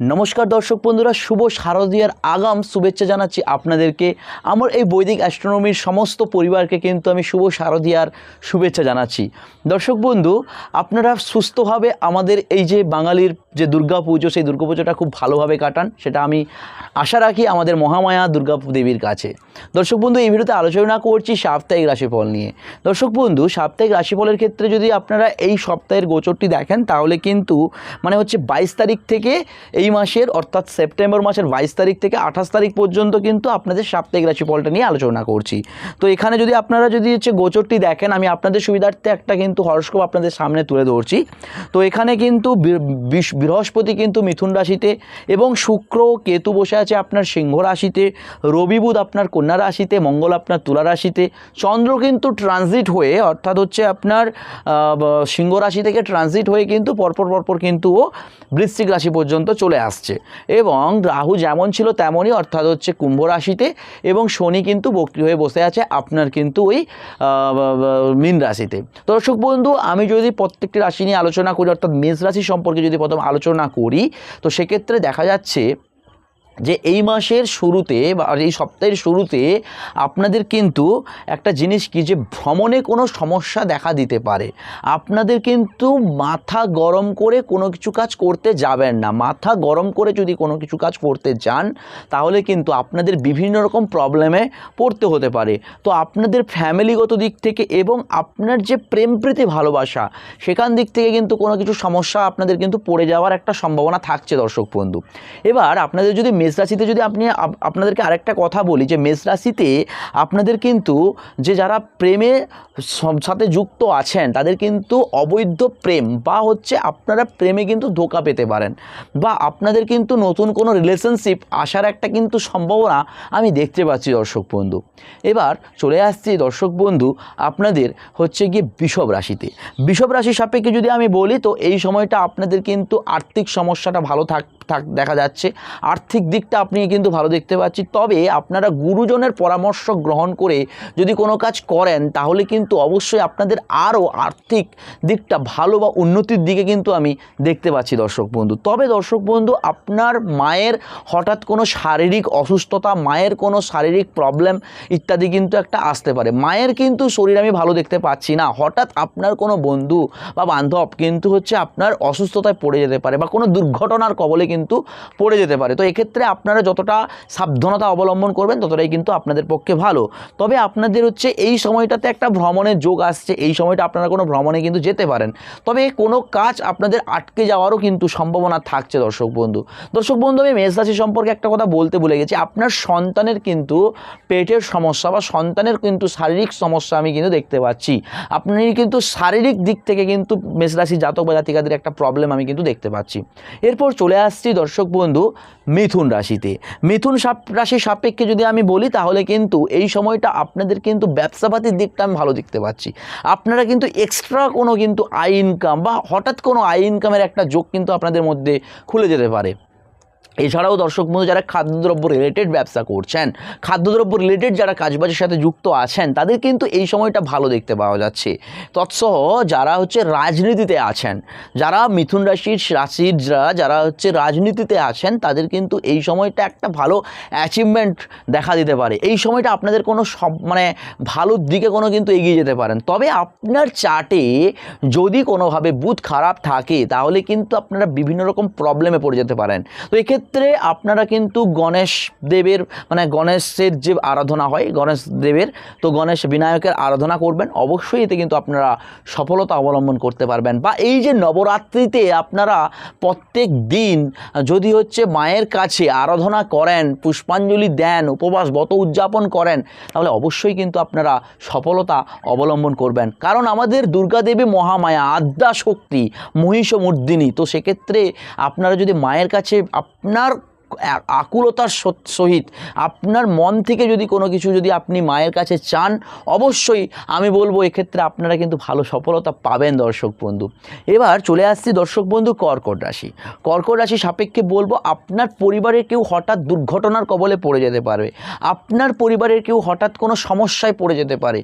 নমস্কার দর্শক বন্ধুরা, শুভ শারদীয়ার আগাম শুভেচ্ছা জানাচ্ছি আপনাদেরকে। আমার এই বৈদিক অ্যাস্ট্রোনমির সমস্ত পরিবারকে কিন্তু আমি শুভ শারদীয়ার শুভেচ্ছা জানাচ্ছি। দর্শক বন্ধু, আপনারা সুস্থভাবে আমাদের এই যে বাঙালির যে দুর্গা পুজো, সেই দুর্গা পুজোটা খুব ভালোভাবে কাটান, সেটা আমি আশা রাখি আমাদের মহামায়া দুর্গা দেবীর কাছে। দর্শক বন্ধু, এই ভিডিওতে আলোচনা করছি সাপ্তাহিক রাশিফল নিয়ে। দর্শক বন্ধু, সাপ্তাহিক রাশিফলের ক্ষেত্রে যদি আপনারা এই সপ্তাহের গোচরটি দেখেন, তাহলে কিন্তু মানে হচ্ছে বাইশ তারিখ থেকে এই মাসের, অর্থাৎ সেপ্টেম্বর মাসের বাইশ তারিখ থেকে আঠাশ তারিখ পর্যন্ত কিন্তু আপনাদের সাপ্তাহিক রাশিফলটা নিয়ে আলোচনা করছি। তো এখানে যদি আপনারা যদি হচ্ছে গোচরটি দেখেন, আমি আপনাদের সুবিধার্থে একটা কিন্তু হরস্কোপ আপনাদের সামনে তুলে ধরছি। তো এখানে কিন্তু বৃহস্পতি কিন্তু মিথুন রাশিতে এবং শুক্র কেতু বসে আছে আপনার সিংহ রাশিতে, রবি বুধ আপনার কন্যা রাশিতে, মঙ্গল আপনার তুলা রাশিতে। চন্দ্র কিন্তু ট্রানজিট হয়ে, অর্থাৎ হচ্ছে আপনার সিংহ রাশি থেকে ট্রানজিট হয়ে কিন্তু পরপর পরপর কিন্তু ও বৃশ্চিক রাশি পর্যন্ত চলে আসছে। এবং রাহু যেমন ছিল তেমনই, অর্থাৎ হচ্ছে কুম্ভ রাশিতে, এবং শনি কিন্তু বক্রি হয়ে বসে আছে আপনার কিন্তু ওই মীন রাশিতে। দর্শক বন্ধু, আমি যদি প্রত্যেকটি রাশি নিয়ে আলোচনা করি, অর্থাৎ মেষ রাশি সম্পর্কে যদি প্রথম আলোচনা করি, তো সেক্ষেত্রে দেখা যাচ্ছে যে এই মাসের শুরুতে বা এই সপ্তাহের শুরুতে আপনাদের কিন্তু একটা জিনিস কি যে ভ্রমণে কোনো সমস্যা দেখা দিতে পারে। আপনাদের কিন্তু মাথা গরম করে কোনো কিছু কাজ করতে যাবেন না। মাথা গরম করে যদি কোনো কিছু কাজ করতে যান, তাহলে কিন্তু আপনাদের বিভিন্ন রকম প্রবলেমে পড়তে হতে পারে। তো আপনাদের ফ্যামিলিগত দিক থেকে এবং আপনার যে প্রেম প্রীতি ভালোবাসা, সেখান দিক থেকে কিন্তু কোনো কিছু সমস্যা আপনাদের কিন্তু পড়ে যাওয়ার একটা সম্ভাবনা থাকছে দর্শক বন্ধু। এবার আপনাদের যদি মেষ রাশিতে যদি আপনি আপ- আপনাদেরকে আরেকটা কথা বলি, যে মেষ রাশিতে আপনাদের কিন্তু, যে যারা প্রেমে সাথে যুক্ত আছেন, তাদের কিন্তু অবৈধ প্রেম বা হচ্ছে আপনারা প্রেমে কিন্তু ধোকা পেতে পারেন বা আপনাদের কিন্তু নতুন কোনো রিলেশনশিপ আসার একটা কিন্তু সম্ভাবনা আমি দেখতে পাচ্ছি দর্শক বন্ধু। এবার চলে আসছি দর্শক বন্ধু, আপনাদের হচ্ছে গিয়ে বিষব রাশিতে। বিষব রাশি সাপেক্ষে যদি আমি বলি, তো এই সময়টা আপনাদের কিন্তু আর্থিক সমস্যাটা ভালো থাক থাক, দেখা যাচ্ছে। আর্থিক দিকটা আপনি কিন্তু ভালো দেখতে পাচ্ছি। তবে আপনারা গুরুজনের পরামর্শ গ্রহণ করে যদি কোনো কাজ করেন, তাহলে কিন্তু অবশ্যই আপনাদের আরও আর্থিক দিকটা ভালো বা উন্নতির দিকে কিন্তু আমি দেখতে পাচ্ছি দর্শক বন্ধু। তবে দর্শক বন্ধু, আপনার মায়ের হঠাৎ কোনো শারীরিক অসুস্থতা, মায়ের কোনো শারীরিক প্রবলেম ইত্যাদি কিন্তু একটা আসতে পারে। মায়ের কিন্তু শরীর আমি ভালো দেখতে পাচ্ছি না। হঠাৎ আপনার কোনো বন্ধু বা বান্ধব কিন্তু হচ্ছে আপনার অসুস্থতায় পড়ে যেতে পারে বা কোনো দুর্ঘটনার কবলে কিন্তু পড়ে যেতে পারে। তো এক্ষেত্রে আপনারা যতটা সাবধানতা অবলম্বন করবেন, ততটাই কিন্তু আপনাদের পক্ষে ভালো। তবে আপনাদের হচ্ছে এই সময়টাতে একটা ভ্রমণের যোগ আসছে, এই সময়টা আপনারা কোনো ভ্রমণে কিন্তু যেতে পারেন। তবে কোনো কাজ আপনাদের আটকে যাওয়ারও কিন্তু সম্ভাবনা থাকছে, দর্শক বন্ধু। দর্শক বন্ধু, আমি মেষ রাশি সম্পর্কে একটা কথা বলতে ভুলে গেছি। আপনার সন্তানের কিন্তু পেটের সমস্যা বা সন্তানের কিন্তু শারীরিক সমস্যা আমি কিন্তু দেখতে পাচ্ছি। আপনি কিন্তু শারীরিক দিক থেকে কিন্তু মেষ রাশি জাতক বা জাতিকাদের একটা প্রবলেম আমি কিন্তু দেখতে পাচ্ছি। এরপর চলে আসছি, দর্শক বন্ধু, মিথুন রাশিতে। মিথুন সাপ- রাশির সাপেক্ষে যদি আমি বলি, তাহলে কিন্তু এই সময়টা আপনাদের কিন্তু ব্যবসাপাতির দিকটা আমি ভালো দেখতে পাচ্ছি। আপনারা কিন্তু এক্সট্রা কোনো কিন্তু আই ইনকাম বা হঠাৎ কোনো আই ইনকামের একটা যোগ কিন্তু আপনাদের মধ্যে খুলে যেতে পারে। এছাড়াও দর্শক বন্ধু, যারা খাদ্যদ্রব্য রিলেটেড ব্যবসা করছেন, খাদ্যদ্রব্য রিলেটেড যারা কাজবাজের সাথে যুক্ত আছেন, তাদের কিন্তু এই সময়টা ভালো দেখতে পাওয়া যাচ্ছে। তৎসহ যারা হচ্ছে রাজনীতিতে আছেন, যারা মিথুন রাশির রাশির, যারা হচ্ছে রাজনীতিতে আছেন, তাদের কিন্তু এই সময়টা একটা ভালো অ্যাচিভমেন্ট দেখা দিতে পারে। এই সময়টা আপনাদের কোনো সব মানে ভালোর দিকে কোনো কিন্তু এগিয়ে যেতে পারেন। তবে আপনার চার্টে যদি কোনোভাবে বুথ খারাপ থাকে, তাহলে কিন্তু আপনারা বিভিন্ন রকম প্রবলেমে পড়ে যেতে পারেন। তো এক্ষেত্রে আপনারা কিন্তু গণেশ দেবের মানে গণেশের যে আরাধনা হয়, গণেশ দেবের, তো গণেশ বিনায়কের আরাধনা করবেন। অবশ্যই এতে কিন্তু আপনারা সফলতা অবলম্বন করতে পারবেন। বা এই যে নবরাত্রিতে আপনারা প্রত্যেক দিন যদি হচ্ছে মায়ের কাছে আরাধনা করেন, পুষ্পাঞ্জলি দেন, উপবাস ব্রত উদযাপন করেন, তাহলে অবশ্যই কিন্তু আপনারা সফলতা অবলম্বন করবেন। কারণ আমাদের দুর্গা দেবী মহামায়া, আদ্যা শক্তি, মহিষমর্দিনী, তো সেক্ষেত্রে আপনারা যদি মায়ের কাছে আপনার benar আকুলতার সহিত আপনার মন থেকে যদি কোনো কিছু যদি আপনি মায়ের কাছে চান, অবশ্যই আমি বলব এক্ষেত্রে আপনারা কিন্তু ভালো সফলতা পাবেন দর্শক বন্ধু। এবার চলে আসছি দর্শক বন্ধু কর্কট রাশি। কর্কট রাশি সাপেক্ষে বলব আপনার পরিবারের কেউ হঠাৎ দুর্ঘটনার কবলে পড়ে যেতে পারে। আপনার পরিবারের কেউ হঠাৎ কোনো সমস্যায় পড়ে যেতে পারে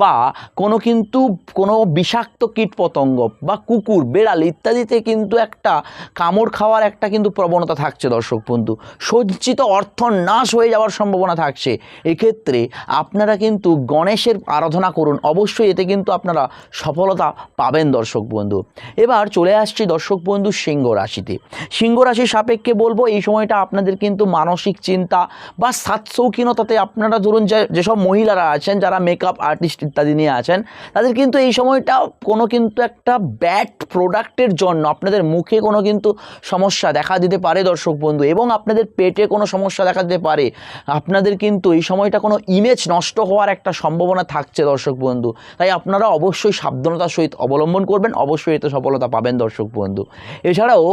বা কোনো কিন্তু কোনো বিষাক্ত কীট পতঙ্গ বা কুকুর, বেড়াল ইত্যাদিতে কিন্তু একটা কামড় খাওয়ার একটা কিন্তু প্রবণতা থাকছে দর্শক বন্ধু। সজ্জিত অর্থ নাশ হয়ে যাওয়ার সম্ভাবনা থাকছে। এক্ষেত্রে আপনারা কিন্তু গণেশের আরাধনা করুন। অবশ্যই এতে কিন্তু আপনারা সফলতা পাবেন দর্শক বন্ধু। এবার চলে আসছি দর্শক বন্ধু সিংহ রাশিতে। সিংহ রাশির সাপেক্ষে বলব, এই সময়টা আপনাদের কিন্তু মানসিক চিন্তা বা সাতশৌখিনতাতে আপনারা ধরুন যে, যেসব মহিলারা আছেন, যারা মেকআপ আর্টিস্ট ইত্যাদি নিয়ে আছেন, তাদের কিন্তু এই সময়টা কোনো কিন্তু একটা ব্যাড প্রোডাক্টের জন্য আপনাদের মুখে কোনো কিন্তু সমস্যা দেখা দিতে পারে দর্শক বন্ধু। এবং আপনাদের পেটে কোনো সমস্যা দেখা দিতে পারে। আপনাদের কিন্তু এই সময়টা কোনো ইমেজ নষ্ট হওয়ার একটা সম্ভাবনা থাকছে দর্শক বন্ধু। তাই আপনারা অবশ্যই সাবধানতার সহিত অবলম্বন করবেন, অবশ্যই এতে সফলতা পাবেন দর্শক বন্ধু। এছাড়াও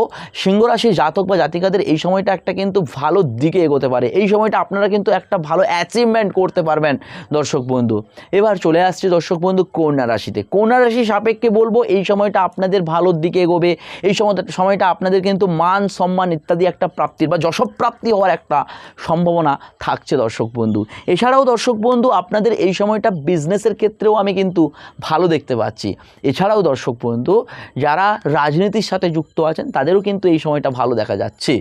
সিংহ রাশির জাতক বা জাতিকাদের এই সময়টা একটা কিন্তু ভালো দিকে এগোতে পারে। এই সময়টা আপনারা কিন্তু একটা ভালো অ্যাচিভমেন্ট করতে পারবেন দর্শক বন্ধু। এবার চলে আসছে দর্শক বন্ধু কন্যা রাশিতে। কন্যা রাশি সাপেক্ষে বলব এই সময়টা আপনাদের ভালোর দিকে এগোবে। এই সময়টা সময়টা আপনাদের কিন্তু মান, সম্মান ইত্যাদি একটা প্রাপ্তির বা যশপ্রাপ্তি হওয়ার একটা সম্ভাবনা থাকছে দর্শক বন্ধু। এছাড়াও দর্শক বন্ধু, আপনাদের এই সময়টা বিজনেসের ক্ষেত্রেও আমি কিন্তু ভালো দেখতে পাচ্ছি। এছাড়াও দর্শক বন্ধু, যারা রাজনীতির সাথে যুক্ত আছেন, তাদেরও কিন্তু এই সময়টা ভালো দেখা যাচ্ছে।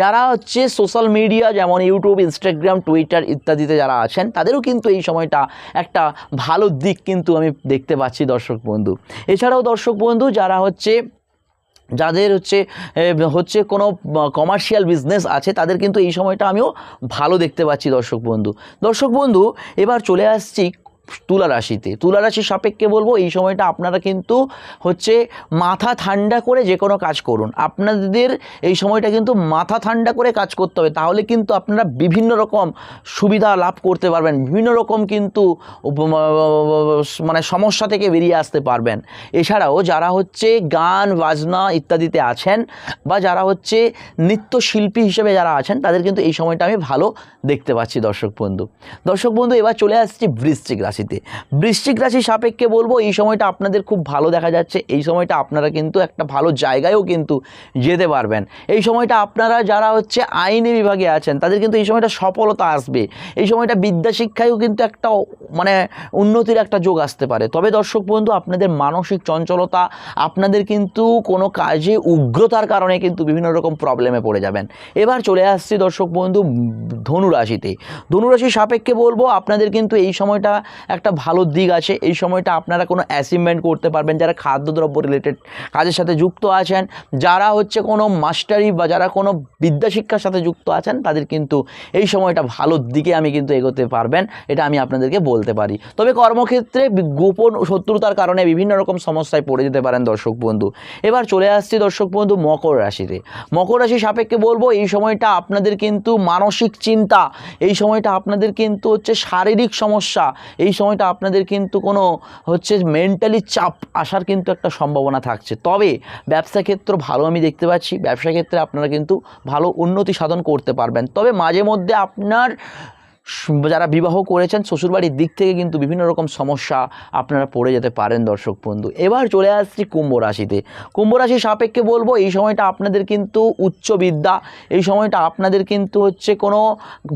যারা হচ্ছে সোশ্যাল মিডিয়া যেমন ইউটিউব ইনস্টাগ্রাম টুইটার ইত্যাদিতে যারা আছেন, তাদেরও কিন্তু এই সময়টা একটা ভালো দিক কিন্তু আমি দেখতে পাচ্ছি দর্শক বন্ধু। এছাড়াও দর্শক বন্ধু, যারা হচ্ছে যাদের হচ্ছে হচ্ছে কোনো কমার্শিয়াল বিজনেস আছে, তাদের কিন্তু এই সময়টা আমিও ভালো দেখতে পাচ্ছি দর্শক বন্ধু। দর্শক বন্ধু, এবার চলে আসছি তুলা রাশিতে। তুলা রাশির সাপেক্ষে বলব, এই সময়টা আপনারা কিন্তু হচ্ছে মাথা ঠান্ডা করে যে কোনো কাজ করুন। আপনাদের এই সময়টা কিন্তু মাথা ঠান্ডা করে কাজ করতে হবে, তাহলে কিন্তু আপনারা বিভিন্ন রকম সুবিধা লাভ করতে পারবেন, বিভিন্ন রকম কিন্তু মানে সমস্যা থেকে বেরিয়ে আসতে পারবেন। এছাড়াও যারা হচ্ছে গান, বাজনা ইত্যাদিতে আছেন বা যারা হচ্ছে নৃত্যশিল্পী হিসেবে যারা আছেন, তাদের কিন্তু এই সময়টা আমি ভালো দেখতে পাচ্ছি দর্শক বন্ধু। দর্শক বন্ধু, এবার চলে আসছি বৃশ্চিক রাশিতে। বৃশ্চিক রাশি সাপেক্ষে বলব, এই সময়টা আপনাদের খুব ভালো দেখা যাচ্ছে। এই সময়টা আপনারা কিন্তু একটা ভালো জায়গায়ও কিন্তু যেতে পারবেন। এই সময়টা আপনারা যারা হচ্ছে আইনি বিভাগে আছেন, তাদের কিন্তু এই সময়টা সফলতা আসবে। এই সময়টা বিদ্যা শিক্ষায়ও কিন্তু একটা মানে উন্নতির একটা যোগ আসতে পারে। তবে দর্শক বন্ধু, আপনাদের মানসিক চঞ্চলতা, আপনাদের কিন্তু কোনো কাজে উগ্রতার কারণে কিন্তু বিভিন্ন রকম প্রবলেমে পড়ে যাবেন। এবার চলে আসছি দর্শক বন্ধু ধনুরাশিতে ধনুরাশির সাপেক্ষে বলব, আপনাদের কিন্তু এই সময়টা একটা ভালো দিক আছে। এই সময়টা আপনারা কোনো অ্যাচিভমেন্ট করতে পারবেন, যারা খাদ্যদ্রব্য রিলেটেড কাজের সাথে যুক্ত আছেন, যারা হচ্ছে কোনো মাস্টারি বা যারা কোনো বিদ্যা শিক্ষার সাথে যুক্ত আছেন, তাদের কিন্তু এই সময়টা ভালোর দিকে আমি কিন্তু এগোতে পারবেন, এটা আমি আপনাদেরকে বলতে পারি। তবে কর্মক্ষেত্রে গোপন শত্রুতার কারণে বিভিন্ন রকম সমস্যায় পড়ে যেতে পারেন দর্শক বন্ধু। এবার চলে আসছি দর্শক বন্ধু মকর রাশিতে। মকর রাশি সাপেক্ষে বলব, এই সময়টা আপনাদের কিন্তু মানসিক চিন্তা, এই সময়টা আপনাদের কিন্তু হচ্ছে শারীরিক সমস্যা, এই সময়টা আপনাদের কিন্তু কোনো হচ্ছে মেন্টালি চাপ আসার কিন্তু একটা সম্ভাবনা থাকছে। তবে ব্যবসা ক্ষেত্র ভালো আমি দেখতে পাচ্ছি। ব্যবসা ক্ষেত্রে আপনারা কিন্তু ভালো উন্নতি সাধন করতে পারবেন। তবে মাঝে মধ্যে আপনার যারা বিবাহ করেছেন শ্বশুরবাড়ির দিক থেকে কিন্তু বিভিন্ন রকম সমস্যা আপনারা পড়ে যেতে পারেন, দর্শক বন্ধু। এবার চলে আসছি কুম্ভ রাশিতে। কুম্ভ রাশির সাপেক্ষে বলব, এই সময়টা আপনাদের কিন্তু উচ্চ বিদ্যা, এই সময়টা আপনাদের কিন্তু হচ্ছে কোনো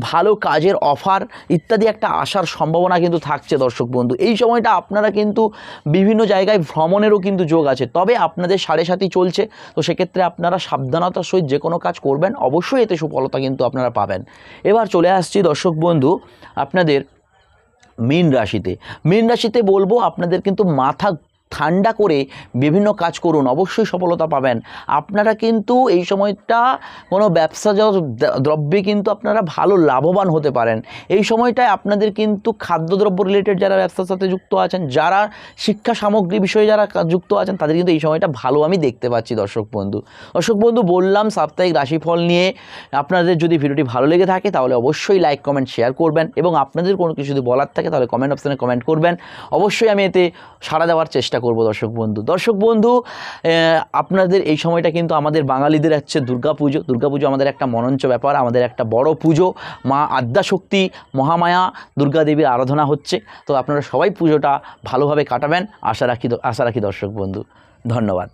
ভালো কাজের অফার ইত্যাদি একটা আসার সম্ভাবনা কিন্তু থাকছে, দর্শক বন্ধু। এই সময়টা আপনারা কিন্তু বিভিন্ন জায়গায় ভ্রমণেরও কিন্তু যোগ আছে। তবে আপনাদের সাড়ে সাথী চলছে, তো সেক্ষেত্রে আপনারা সাবধানতার সহিত যে কোনো কাজ করবেন, অবশ্যই এতে সফলতা কিন্তু আপনারা পাবেন। এবার চলে আসছি, দর্শক বন্ধু আপনাদের মীন রাশিতে মীন রাশিতে বলব আপনাদের কিন্তু মাথা ঠান্ডা করে বিভিন্ন কাজ করুন, অবশ্যই সফলতা পাবেন। আপনারা কিন্তু এই সময়টা কোনো ব্যবসাজাত দ্র- দ্রব্যে কিন্তু আপনারা ভালো লাভবান হতে পারেন। এই সময়টায় আপনাদের কিন্তু খাদ্যদ্রব্য রিলেটেড যারা ব্যবসার সাথে যুক্ত আছেন, যারা শিক্ষা সামগ্রী বিষয়ে যারা যুক্ত আছেন, তাদের কিন্তু এই সময়টা ভালো আমি দেখতে পাচ্ছি, দর্শক বন্ধু। দর্শক বন্ধু, বললাম সাপ্তাহিক রাশিফল নিয়ে আপনাদের যদি ভিডিওটি ভালো লেগে থাকে, তাহলে অবশ্যই লাইক কমেন্ট শেয়ার করবেন এবং আপনাদের কোনো কিছু যদি বলার থাকে, তাহলে কমেন্ট অপশানে কমেন্ট করবেন। অবশ্যই আমি এতে সাড়া দেওয়ার চেষ্টা করব দর্শক বন্ধু। দর্শক বন্ধু আপনাদের এই সময়টা কিন্তু আমাদের বাঙালিদের হচ্ছে দুর্গাপুজো। দুর্গাপুজো আমাদের একটা মনঞ্চ ব্যাপার, আমাদের একটা বড় পুজো। মা আদ্যাশক্তি, মহামায়া, দুর্গাদেবীর আরাধনা হচ্ছে। তো আপনারা সবাই পুজোটা ভালোভাবে কাটাবেন। আশা রাখি আশা রাখি দর্শক বন্ধু। ধন্যবাদ।